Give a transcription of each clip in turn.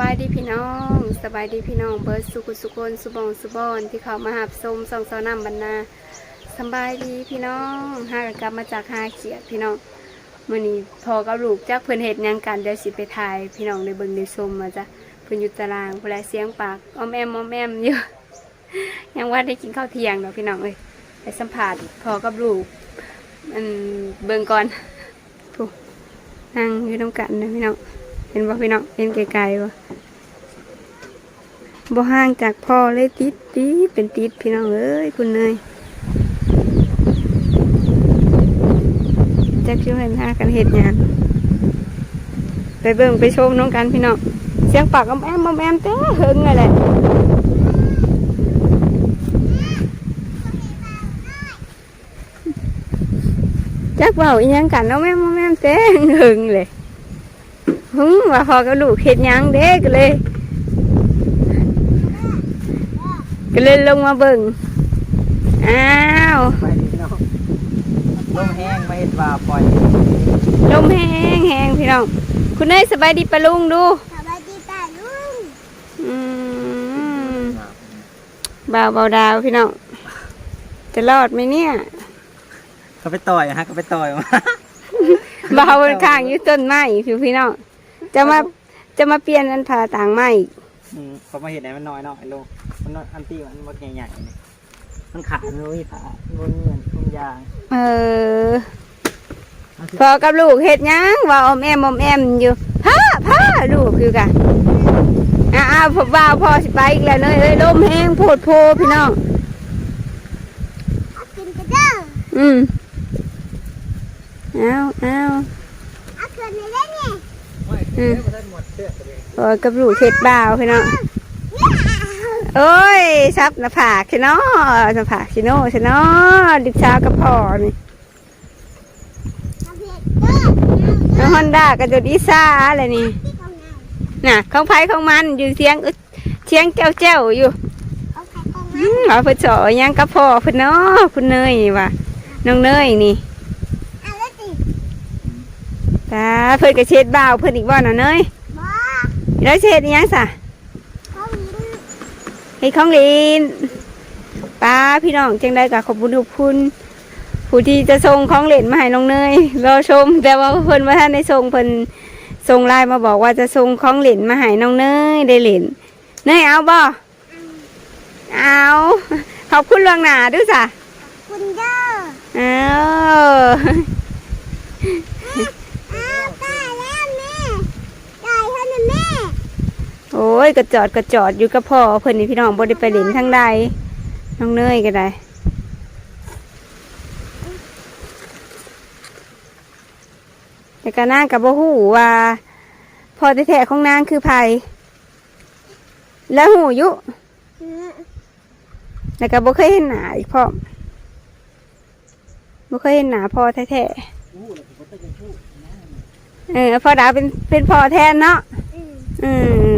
บายดีพี่น้องสบายดีพี่น้องเบิร์ดสุขุสุคนสุบองสุบอนที่เขามาหับสมสองสาวนำบรรณาสบายดีพี่น้องห้ากกลับมาจากหาเขียดพี่น้องมื่อนี้พอกับลูกจากเพิ่อนเห็ดหยังกันเดี๋ยวสิไปถ่ายพี่น้องในเบิ่งในชมมาจ้ะเพิ่อนอยู่ตารางเวลาเสียงปากอ้อมแอมอ้อมแอมอยู่ยังว่าได้กินข้าวเที่ยงเนาะพี่น้องเอ้ยไปสัมผัสพอกับลูกอันเบิ่งก่อนผูนั่งอยู่น้ำกันนะพี่น้อง เห็นบ่พี่น้องเห็นไกลๆบ่บ่ห่างจากพ่อเลยติดติดเป็นติดพี่น้องเอ้ยคุณเนยจักชิวเห็นห้ากันเฮ็ดหยังไปเบิ่งไปชมน้องกันพี่น้องเสียงปากอ้อมแอมอ้อมแอมเต้หึงเลยแหละจักเว้าอีหยังกันอ้อมแอมอ้อมแอมเต้หึงเลย หึงว่าพอกับลูกเห็ดหยังเด้ก็เลย ก็เลยลงมาเบิ่งอ้าว ไปดีเนาะลมแห้งมาเห็ดว่าปล่อยลมแห้งแห้งพี่น้อง คุณเนยสบายดีปะลุงดู สวัสดีป้าลุงอืมบ่าวเบาดาวพี่น้อง จะรอดไหมเนี่ยเขาไปต่อยฮะเขาไปต่อยมา บ่าวบนข้างอยู่ต้นไม้พี่พี่น้อง จะมาจะมาเปลี่ยนอันผ่าต่างไม้อีกอืมเขามาเห็ดไหนมันน้อยเนาะไอ้ลูกมันน้อยอันตี้มันมันใหญ่ๆเนี่ยมันขาดมันไม่ขาดมันเหมือนทุ่งยางเออ เอาสิพอกับลูกเห็ดหยังว่าอมแอมอมแอมอยู่พ้าพ้าลูกคือกะอ้าวพอบ่าวพอสิไปอีกแล้วเนยเอ้ยลมแห้งโพดโพพี่น้องเอากินกันเด้ออืมเอาเอาเอาเกินในเล่นเนี่ย ไม่เชื่ อไม่ได้หมดเชื่อตัวเองพอกับลูกเห็ดบ่าวพี่น้องโอ้ยซับหน้าผากพี่น้องหน้าผากพี่น้องพี่น้องดิบชาวกับพ่อนี่เอาเผ็ดเด้อน้องฮอนด้ากับจดอีซ่าอะไรนี่ที่ของไหนน่ะของไผของมันอยู่เสียงอึดเสียงแจ้วแจ้วๆอยู่เอาไข่ของไหนอืมเอาเพิ่นสอหยังกับพ่อเพิ่นเนาะคุณเนยว่ะน้องเนยนี่เอาแล้วสิ ตาเพิ่นก็เช็ดบ่าวเพิ่นอีกบ่น่ะเนยบ่แล้วเช็ดอีหยังซะของลุงเฮ็ดของลินป้าพี่น้องจังได้ก็ขอบคุณทุกคุณผู้ที่จะส่งของเล่นมาให้น้องเนยรอชม แต่ว่าเพิ่นว่าท่านได้ส่งเพิ่นส่งไลน์มาบอกว่าจะส่งของเล่นมาให้น้องเนยได้เล่นเนยเอาบ่เอาขอบคุณล่วงหน้าด้วยจ้ะคุณเด้อเอา อ้าวป้าแล้วแม่ได้เท่านั้นแม่ โอ้ยกระจอดกระจอดอยู่กับพ่อเพิ่นนี่พี่น้องบ่ได้ไปเล่นทั้งใดน้องเนยก็ได้แต่ก็นางกับบ่ฮู้ว่าพ่อแท้ๆของนางคือไผแล้วหูยู่อืมแล้วก็บ่เคยเห็นหน้าอีกพ่อบ่เคยเห็นหน้าพ่อแท้อู้แล้วผมก็จะชู้ๆเออพ่อดาวเป็นเป็นพ่อแทนเนาะอืม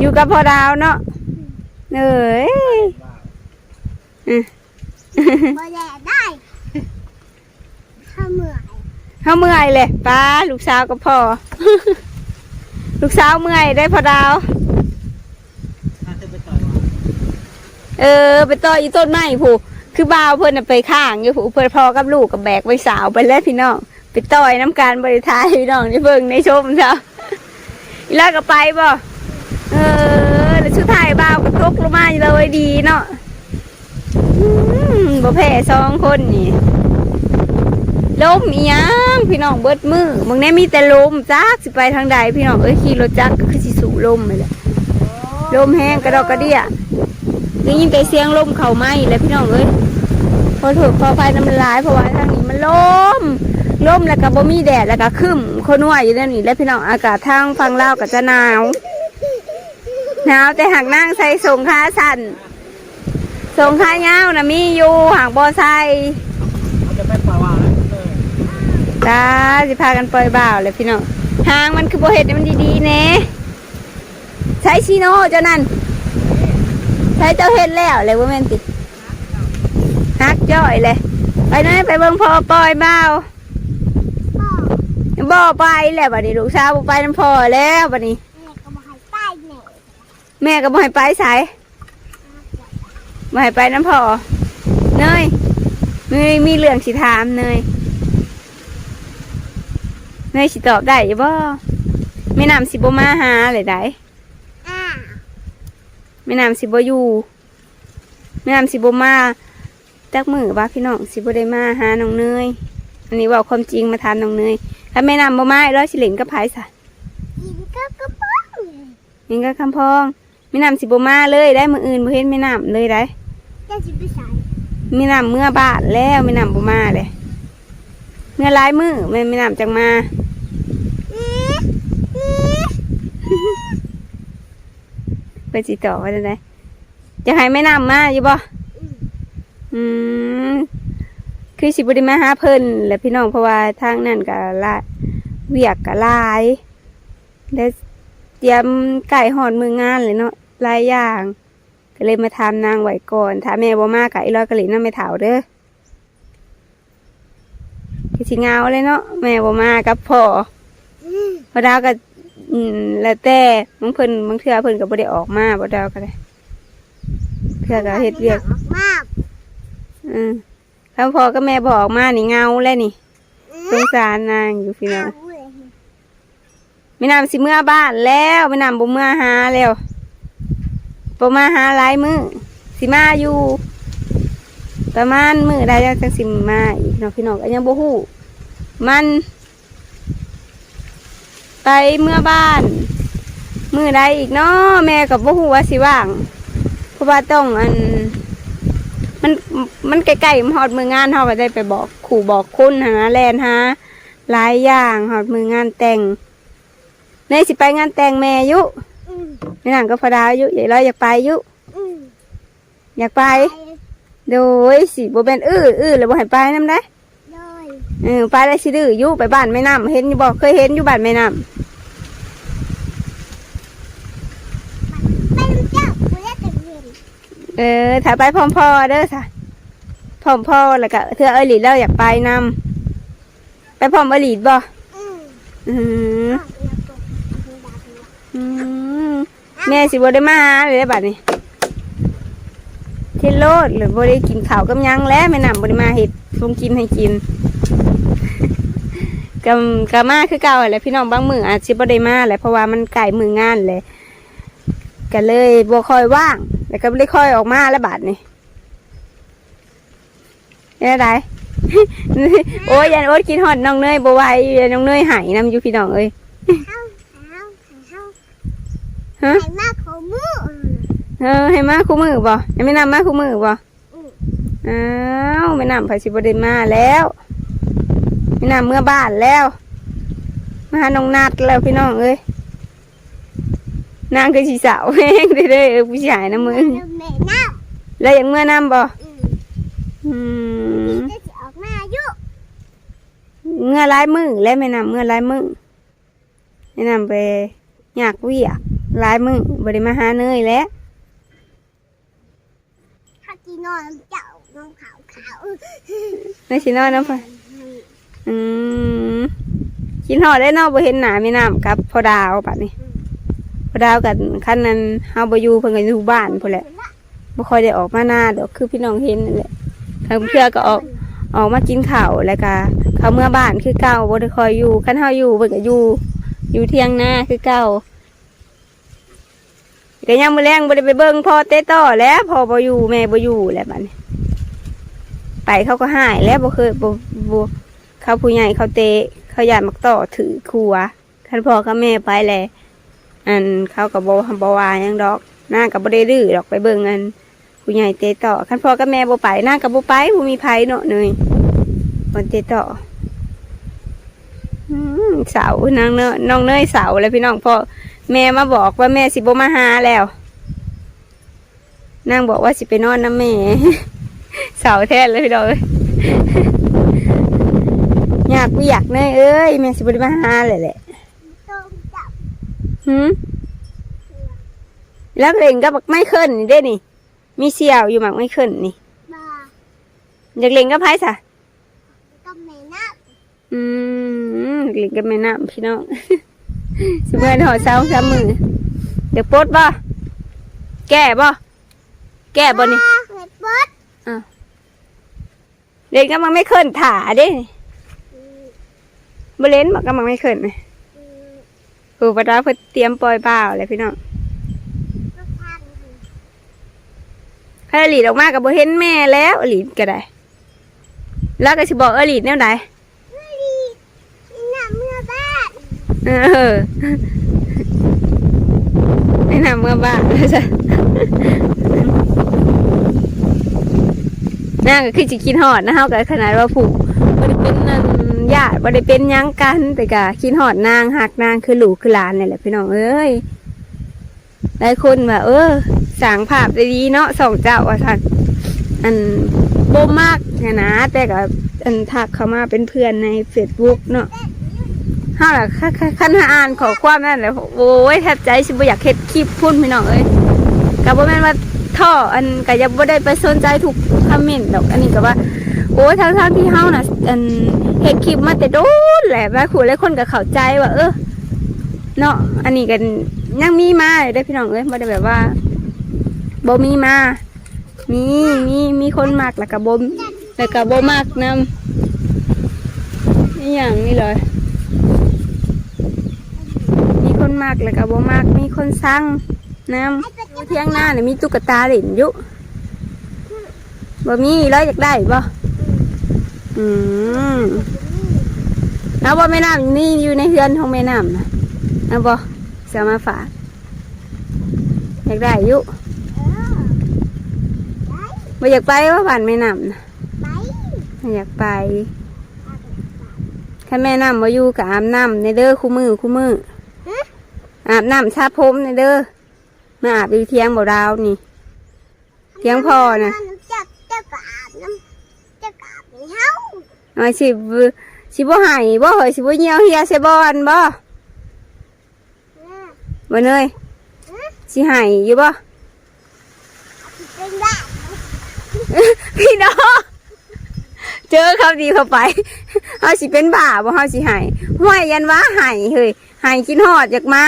อืมอยู่กับพ่อดาวเนาะเอ้ยว่าบ่แย่ได้ข้าวเหมื่อยเขาเมื่อยเลยป้าลูกสาวกับพ่อ ลูกสาวเมื่อยได้พ่อดาวถ้าจะไปต่อยว่าเออ ไปต่ออีต้นไม้ผู้คือบ่าวเพื่อนน่ะไปข้างอยู่ผู้เพื่อนพ่อกับลูกกับแบกไปสาวไปแล้วพี่น้องไปต่อยน้ำการบริทายพี่น้องในเบิ่งในชมเช้าอีแล้วก็ไปบ่เอ สุดไทายบ่าวก็ตกลงมายเลยดีเนาะบ่แพ้สองคนนี่ลมอีหยังพี่น้องเบิดมือมึงแน่มีแต่ลมจักสิไปทางใดพี่น้องเอ้ยขี่รถจักรก็คือสิสูลมเลยลมแห้งกระดอกกระเดี่ยได้ยินแต่เสียงลมเข่าไหมแล้วพี่น้องเอ้ยพอถูกพอไฟน้ำมันลายเพราะว่าทางนี้มันลมลมแล้วก็บ่มีแดดแล้วก็คึ้มคนว่าอยู่นั่นนี่แล้วพี่น้องอากาศทางฟังเล่าก็จะหนาว หนาวแต่หากนั่งใส่ส่งขาสั้นส่งขายาวนะมีอยู่หากบ่ใส่เขาจะไปปล่อยว่าแล้วเออจ้าสิพากันปล่อยบ่าวเลยพี่น้องหางมันคือโบเห็ดมันดีๆเน่ใช้ชิโน่เจ้านั่นใช้เจ้าเห็ดแล้วเลยว่าแม่นติฮักจ่อยเลย ไปนั่นไปเบิ่งพ่อปล่อยเบาพ่อบ่ไปแล้วบัดนี้ลูกสาวบ่ไปน้ำพ่อแล้วบัดนี้ แม่ก็บแม่ก็บ่ให้ไปสายบ่ให้ไปน้ำพ่อเนยเนยมีเรื่องสิถามเนยเนยสิตอบได้อยู่บ่แม่น้ำสิบ่มาหาเลยได้อ้าวแม่น้ำสิบ่อยู่แม่น้ำสิบ่มาจักมือว่าพี่น้องสิบ่ได้มาหาน้องเนยอันนี้เว่าความจริงมาถามน้องเนยถ้าแม่น้ำบ่มาแล้วสิเล่นกับไผซะกินก็กระป๋องนี่ก็คำพอง แม่น้ำสิบ่มาเลยได้มืออื่นบ่เห็นแม่น้ำเลยได้จะสิไปใส่แม่น้ำเมื่อบ้านแล้วแม่น้ำบ่มาเลยเมื่อหลายมือแม่แม่น้ำจังมาอีอีไปสิต่อว่าจังไดจะให้แม่น้ำมาอยู่บ่อืมคือสิบ่ได้มาหาเพิ่นแหละพี่น้องเพราะว่าทางนั้นก็ละเวียกก็หลายแล้ว เตรียมไก่หอดมืองานเลยเนาะหลายอย่าง ก็เลยมาถามนางไหวก่อนถ้าแม่บ่มาก็อีร้อยก็เลยนำไม่เฒ่าเด้อคือสิเงาเลยเนาะแม่บ่มากับพ่ออืมบ่ดาวก็อืมแล้วแต่บางเพิ่นบางเทื่อเพิ่นก็บ่ได้ออกมาบ่ดาวก็ได้เทื่อก็เฮ็ดเวียกมากอืมถ้าพ่อกับแม่บ่ออกมานี่เงาแล้วนี่สงสารนางอยู่พี่น้อง เอาเลยแม่นำสิเมื่อบ้านแล้วแม่นำบ่เมื่อหาแล้วบ่มาหาหลายมือสิมาอยู่ ประมาณมือใดจังสิมาอีกเนาะพี่น้องก็ยังบ่ฮู้มัน ไปเมื่อบ้าน มือใดอีกเนาะแม่ก็บ่ฮู้ว่าสิว่างเพราะว่าต้องอัน มันมันใกล้ๆมันฮอดมืองานเฮาก็ได้ไปบอกขู่บอกคุณหาแลนหาหลายอย่างฮอดมืองานแต่ง ในสิไปงานแต่งแม่อยุอืมในหนังก็พอดาวอยุใหญ่ร้อยอยากไปอยุอืมอยากไปไป โดยสิบ่เป็นอื้ออื้อแล้วบ่ให้ไปนํได้เลยเออไปแล้วสิดื้ออยุไปบ้านแม่น้ำเห็นอยู่บ่เคยเห็นอยู่บ้านแม่น้ไปรู้จักกูได้แต่เรียนำเออถ้าไปพร้อมพ่อเด้อค่ะพร้อมพ่อแล้วก็เธอเอลิดแล้วอยากไปนำไปพร้อมเอลิดบ่อืม แม่สิบ่ได้มาหาเลยได้บัดนี้เทโลดหรือบ่ได้กินข้าวกับยังแล้วแม่น้ำบ่ได้มาเฮ็ดลงกินให้กินกับกับมาคือเก่าแหละพี่น้องบางมืออาจสิบ่ได้มาแหละเพราะว่ามันใกล้มืองานแหละก็เลยบ่ค่อยว่างแล้วก็บ่ได้ค่อยออกมาแล้วบาดนี่เอ้ไดโอ้ยยันโอ๊ตกินฮอดน้องเนยบ่ไหวยันน้องเนยหายนํอยู่พี่น้องเอ้ย เข้าเข้าเข้า ฮะไข่มากของมือเออให้มาคู่มือบ่ให้ไม่นำมาคู่มือบ่อืมอ้าวไม่นำไผสิบ่ได้มาแล้วไม่นำเมื่อบ้านแล้ว มาหาน้องนัดแล้วพี่น้องเอ้ยนางคือสีสาวแห้งเด้อๆเออผู้ชายนะมึงแล้วแม่น้แล้วอย่างเมื่อนำบ่อืมอืมนี่จะออกมาอายุเมื่อหลายมือแล้วไม่นำเมื่อหลายมือไม่นำไปอยากเวียก หลายมือบ่ได้มาหาเนยแล้วถ้ากินนอนเจ้าน้องขาวขาวในสินอนน้ำไปอืมกินหอดได้เนอกบ่เห็นหนาไม่นำกับพอดาวปัดนี้พอดาวกับขั้นนั้นเฮาบ่อยู่เพิ่นก็อยู่บ้านพุ่นแหละบ่ค่อยได้ออกมาหน้าดอกคือพี่น้องเห็นนั่นแหละทางเพื่อก็ออกออกมากินข้าวแล้วก็เขาเมื่อบ้านคือเก่าบ่ได้คอยอยู่คันเฮาอยู่เพิ่นก็อยู่อยู่เที่ยงหน้าคือเก่า ก็ยังมือแรงบ่ได้ไปเบิ่งพ่อเต้ต่อแล้วพ่อบ่อยู่แม่บ่อยู่แล้วบัดนี้ไปเขาก็หายแล้วบ่เคยบ่บ่เขาผู้ใหญ่เขาเตะเขาอยากมักต่อถือครัวคันพ่อกับแม่ไปแหละอันเขาก็บ่บ่วายังดอกนางก็บ่ได้ดื้อดอกไปเบิ่งอันผู้ใหญ่เตะต่อคันพ่อกับแม่บ่ไปนางก็บ่ไปบ่มีไผเนาะเนยคนเตะต่อเสานางเนยน้องเนยเสาแล้วพี่น้องพ่อ แม่มาบอกว่าแม่สิบ่มาหาแล้วนางบอกว่าสิไปนอนน้ำแม่เสาแท้เลยพี่ดอกเอ้ยอยากกูอยากเนยเอ้ยแม่สิบริมาหาเลยแหละต้มจับหืมแล้วเล่นก็บักไม่ขึ้นนี่เด้นี่ มีเสี่ยวอยู่หมักไม่ขึ้นนี่มาอยากเล่นก็ไพ่สะก็แม่น้อืมอยากเล่นก็แม่น้ำพี่น้อง สิเมื่อหอเช้าสามมือเดี๋ยวปลดบ่ำแก่บ่แก่บ่นี่เห็ดบดเล่นก็มันไม่เคลื่อนถ่าเด้บ่เล่นมันก็มันไม่เคลื่อนเลยครูประดาเพิ่นเตรียมปล่อยเปล่าเลยพี่น้องก็ทานถ้าอลีดออกมาก็บ่เห็นแม่แล้วอลีดก็ได้ แล้วก็สิบอกอลีดแนวใดเฮ้ยน้ำเมื่อบ้าน เออแนะนำเมื่อบ้านนะจ๊ะน่าก็คือสิกินหอดนะเฮาก็ขนาดว่าผูกบ่ได้เป็นนั่นญาติบ่ได้เป็นยังกัน แต่ก็คิดหอดนางหักนางคือหลูคือหลานนี่แหละพี่น้องเอ้ยหลายคนว่าเออสางภาพได้ดีเนาะสองเจ้าว่าซั่นอันบ่มากนะนะแต่ก็อันทักเข้ามาเป็นเพื่อนใน Facebook เนาะ เฮาล่ะคันคันหาอ่านขอความนั่นแหละโอ้ยแทบใจสิบ่อยากเฮ็ดคลิปพุ่นพี่น้องเอ้ยก็บ่แม่นว่าท่ออันก็ยังบ่ได้ไปสนใจทุกคอมเมนต์ดอกอันนี้ก็ว่าโอ้ยทางทางที่เฮาน่ะอันเฮ็ดคลิปมาแต่โดนแหละว่าครูหลายคนก็เข้าใจว่าเออเนาะอันนี้ก็ยังมีมาได้พี่น้องเอ้ยบ่ได้แบบว่าบ่มีมา มีมีมีคนมักแล้วก็บ่แล้วก็บ่มักนำนี่อย่างนี้เลย มี คนมากแล้วก็บ่มากมีคนสั่งน้ำเที่ยงหน้าเนี่ยมีตุ๊กตาเล่นอยู่บ่มีแล้วอยากได้บ่อืมแล้วบ่แม่น้ำนี่อยู่ในเฮือนของแม่น้ำนะเอาบ่จะมาฝากอยากได้อยู่เออบ่อยากไปว่าบ้านแม่น้ำนะไปบ่อยากไปถ้าแม่น้ำบ่อยู่ก็อาบน้ำในเด้อคู่มือคู่มือ อาบน้ำชาพรมในเด้อมาอาบอยู่เที่ยงบ่ดาวนี่ เที่ยงพอนะจะจะกอาบน้ำจะกอาบในเฮามาสิบสิบ่ใหายบ่เหยสิบ่เหี่ยวเหี่ยใส่บ่อนบ่เออบ่เนยสิใหายอยู่บ่เป็นบ้าพี่น้องเจอคำดีเข้าไปเฮาสิเป็นบ้าบ่เฮาสิใหายห้วยยันว่าใหายเฮ้ยใหายกินฮอดอยากมา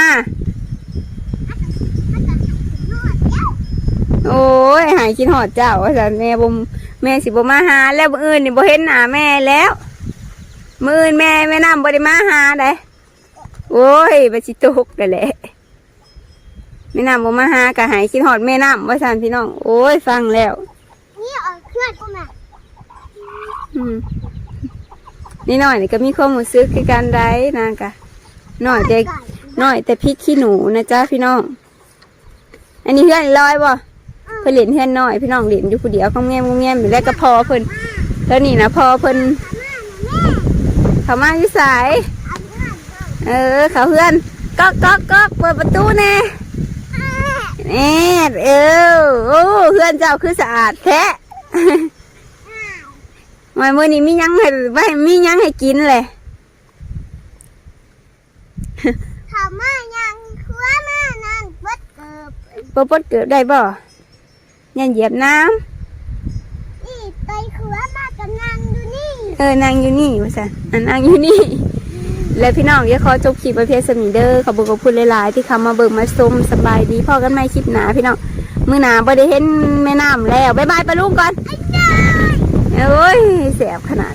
โอ้ยใหายกินฮอดเจ้าว่าซั่นแม่บ่แม่สิบ่มาหา แล้วมื้ออื่นนี่บ่เห็นหน้าแม่แล้ว มื้ออื่นแม่แม่น้ำบ่ได้มาหาเด้โอ้ยบ่สิตกได้แหละแม่น้ำบ่มาหากะหายคิดหอดแม่น้ำว่าซั่นพี่น้อง โอ้ยฟังแล้ว นี่เอาเครื่องกูมาอืมนี่หน่อยนี่ก็มีความรู้สึกคือการได้นางกะ หน่อยแต่หน่อยแต่พริกขี้หนูนะจ๊ะพี่น้อง อันนี้เพื่อนลอยบ่เพิ่นเล่นเพื่อนน้อยพี่น้องเล่นอยู่ผู้เดียวก็แง่มแง่มอยู่แล้วก็พอเพิ่นเท่านี้นะพอเพิ่นเขามาอยู่สายเออ เขาเพื่อนก๊อกก๊อกก๊อกเปิดประตูแน่แน่เออโอ้เพื่อนเจ้าคือสะอาดแท้มาเมื่อนี้มียังให้ไว้มียังให้กินเลย เขา มายังคัวมานั่งบดเกิบปปดเกิดได้บ่ยันเหยียบน้นี่ไปคัวมากันนั่งดูนี่ำเออนางอยู่นี่ว่าสันอันนางอยู่นี่ แล้วพี่น้องอย่าขอจบคลิปประเภทสมีเดอร์ขอบคุณขอบคุณหลายๆที่เข้ามาเบิ่งมาชมสบายดีพ่อกันไม่คลิปหนาพี่น้องมือหนาบ่ได้เห็นแม่น้ำแล้วบ๊ายบายปลาลุงก่อนไอ้จ้าโอ้ยแสบขนาด